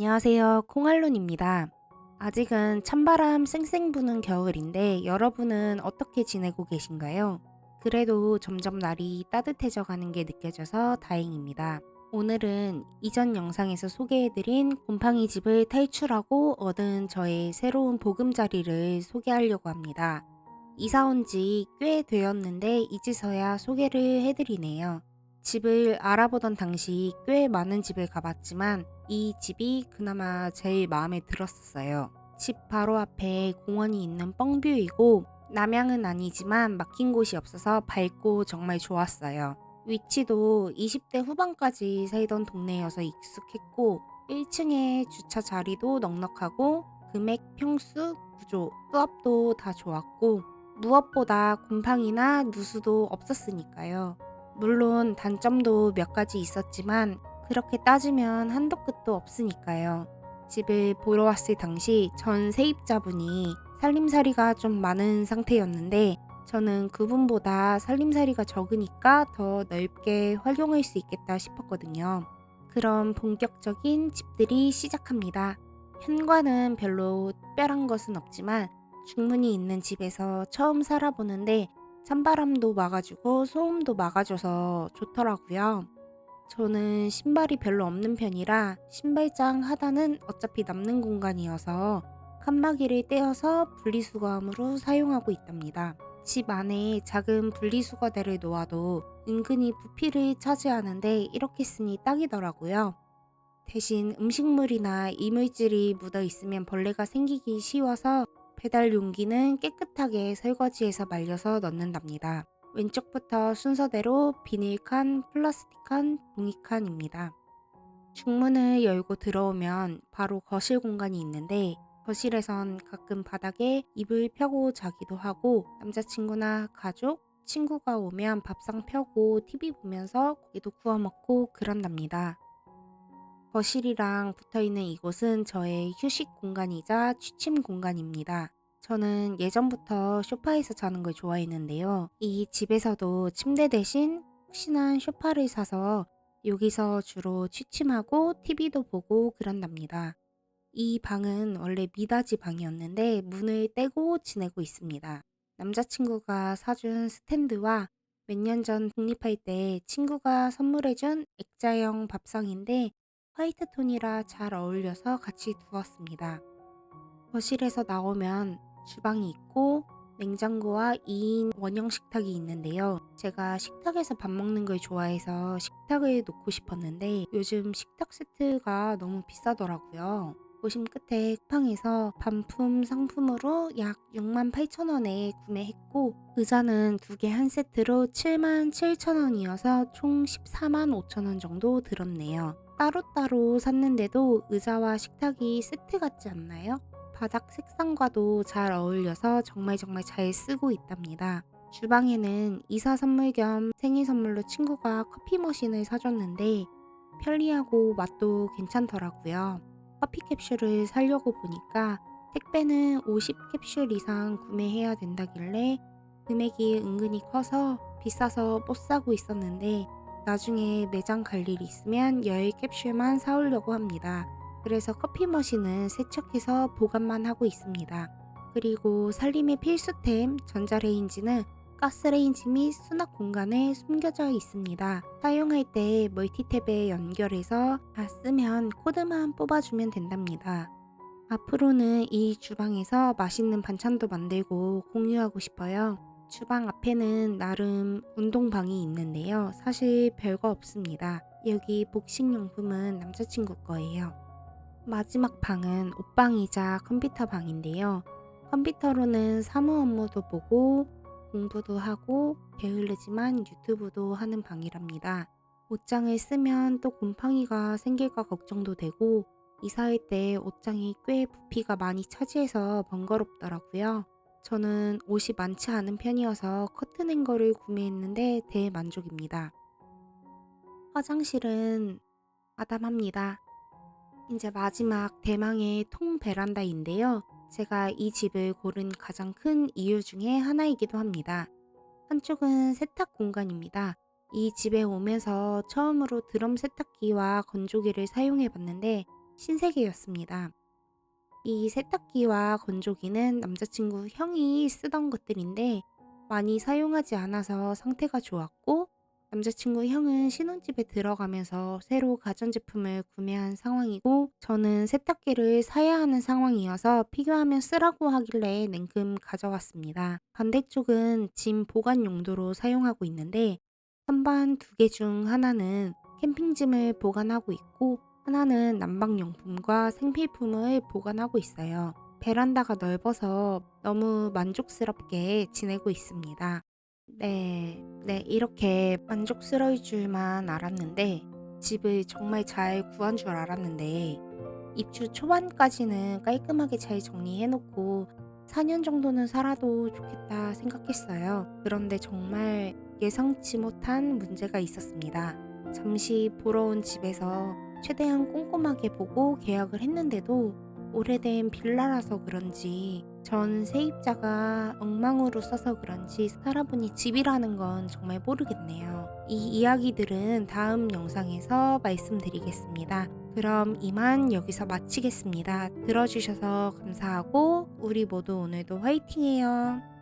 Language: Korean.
안녕하세요. 콩알론입니다. 아직은 찬바람 쌩쌩 부는 겨울인데 여러분은 어떻게 지내고 계신가요? 그래도 점점 날이 따뜻해져 가는 게 느껴져서 다행입니다. 오늘은 이전 영상에서 소개해드린 곰팡이 집을 탈출하고 얻은 저의 새로운 보금자리를 소개하려고 합니다. 이사 온 지 꽤 되었는데 이제서야 소개를 해드리네요. 집을 알아보던 당시 꽤 많은 집을 가봤지만 이 집이 그나마 제일 마음에 들었었어요. 집 바로 앞에 공원이 있는 뻥뷰이고 남양은 아니지만 막힌 곳이 없어서 밝고 정말 좋았어요. 위치도 20대 후반까지 살던 동네여서 익숙했고 1층에 주차 자리도 넉넉하고 금액, 평수, 구조, 수압도 다 좋았고 무엇보다 곰팡이나 누수도 없었으니까요. 물론 단점도 몇 가지 있었지만 그렇게 따지면 한도 끝도 없으니까요. 집을 보러 왔을 당시 전 세입자분이 살림살이가 좀 많은 상태였는데 저는 그분보다 살림살이가 적으니까 더 넓게 활용할 수 있겠다 싶었거든요. 그럼 본격적인 집들이 시작합니다. 현관은 별로 특별한 것은 없지만 중문이 있는 집에서 처음 살아보는데 찬바람도 막아주고 소음도 막아줘서 좋더라고요. 저는 신발이 별로 없는 편이라 신발장 하단은 어차피 남는 공간이어서 칸막이를 떼어서 분리수거함으로 사용하고 있답니다. 집 안에 작은 분리수거대를 놓아도 은근히 부피를 차지하는데 이렇게 쓰니 딱이더라고요. 대신 음식물이나 이물질이 묻어 있으면 벌레가 생기기 쉬워서 배달 용기는 깨끗하게 설거지해서 말려서 넣는답니다. 왼쪽부터 순서대로 비닐칸, 플라스틱칸, 종이칸입니다. 중문을 열고 들어오면 바로 거실 공간이 있는데 거실에선 가끔 바닥에 이불 펴고 자기도 하고 남자친구나 가족, 친구가 오면 밥상 펴고 TV 보면서 고기도 구워 먹고 그런답니다. 거실이랑 붙어 있는 이곳은 저의 휴식 공간이자 취침 공간입니다. 저는 예전부터 소파에서 자는 걸 좋아했는데요. 이 집에서도 침대 대신 푹신한 소파를 사서 여기서 주로 취침하고 TV도 보고 그런답니다. 이 방은 원래 미닫이 방이었는데 문을 떼고 지내고 있습니다. 남자친구가 사준 스탠드와 몇 년 전 독립할 때 친구가 선물해준 액자형 밥상인데 화이트 톤이라 잘 어울려서 같이 두었습니다. 거실에서 나오면 주방이 있고 냉장고와 2인 원형 식탁이 있는데요. 제가 식탁에서 밥 먹는 걸 좋아해서 식탁을 놓고 싶었는데 요즘 식탁 세트가 너무 비싸더라고요. 보심 끝에 쿠팡에서 반품 상품으로 약 6만 8천 원에 구매했고 의자는 두 개 한 세트로 7만 7천 원이어서 총 14만 5천 원 정도 들었네요. 따로따로 샀는데도 의자와 식탁이 세트 같지 않나요? 바닥 색상과도 잘 어울려서 정말 정말 잘 쓰고 있답니다. 주방에는 이사 선물 겸 생일 선물로 친구가 커피 머신을 사줬는데 편리하고 맛도 괜찮더라고요. 커피 캡슐을 사려고 보니까 택배는 50캡슐 이상 구매해야 된다길래 금액이 은근히 커서 비싸서 못 사고 있었는데 나중에 매장 갈 일 있으면 10캡슐만 사오려고 합니다. 그래서 커피 머신은 세척해서 보관만 하고 있습니다. 그리고 살림의 필수템 전자레인지는 가스레인지 및 수납 공간에 숨겨져 있습니다. 사용할 때 멀티탭에 연결해서 다 쓰면 코드만 뽑아주면 된답니다. 앞으로는 이 주방에서 맛있는 반찬도 만들고 공유하고 싶어요. 주방 앞에는 나름 운동방이 있는데요. 사실 별거 없습니다. 여기 복식용품은 남자친구 거예요. 마지막 방은 옷방이자 컴퓨터 방인데요. 컴퓨터로는 사무 업무도 보고 공부도 하고 게을르지만 유튜브도 하는 방이랍니다. 옷장을 쓰면 또 곰팡이가 생길까 걱정도 되고 이사할 때 옷장이 꽤 부피가 많이 차지해서 번거롭더라고요. 저는 옷이 많지 않은 편이어서 커튼 행거를 구매했는데 대만족입니다. 화장실은 아담합니다. 이제 마지막 대망의 통 베란다인데요. 제가 이 집을 고른 가장 큰 이유 중에 하나이기도 합니다. 한쪽은 세탁 공간입니다. 이 집에 오면서 처음으로 드럼 세탁기와 건조기를 사용해 봤는데 신세계였습니다. 이 세탁기와 건조기는 남자친구 형이 쓰던 것들인데 많이 사용하지 않아서 상태가 좋았고 남자친구 형은 신혼집에 들어가면서 새로 가전제품을 구매한 상황이고 저는 세탁기를 사야 하는 상황이어서 필요하면 쓰라고 하길래 냉큼 가져왔습니다. 반대쪽은 짐 보관 용도로 사용하고 있는데 선반 두 개 중 하나는 캠핑짐을 보관하고 있고 하나는 난방용품과 생필품을 보관하고 있어요. 베란다가 넓어서 너무 만족스럽게 지내고 있습니다. 네, 네, 이렇게 만족스러울 줄만 알았는데, 집을 정말 잘 구한 줄 알았는데, 입주 초반까지는 깔끔하게 잘 정리해놓고 4년 정도는 살아도 좋겠다 생각했어요. 그런데 정말 예상치 못한 문제가 있었습니다. 잠시 보러 온 집에서 최대한 꼼꼼하게 보고 계약을 했는데도 오래된 빌라라서 그런지 전 세입자가 엉망으로 써서 그런지 살아보니 집이라는 건 정말 모르겠네요. 이 이야기들은 다음 영상에서 말씀드리겠습니다. 그럼 이만 여기서 마치겠습니다. 들어주셔서 감사하고 우리 모두 오늘도 화이팅해요.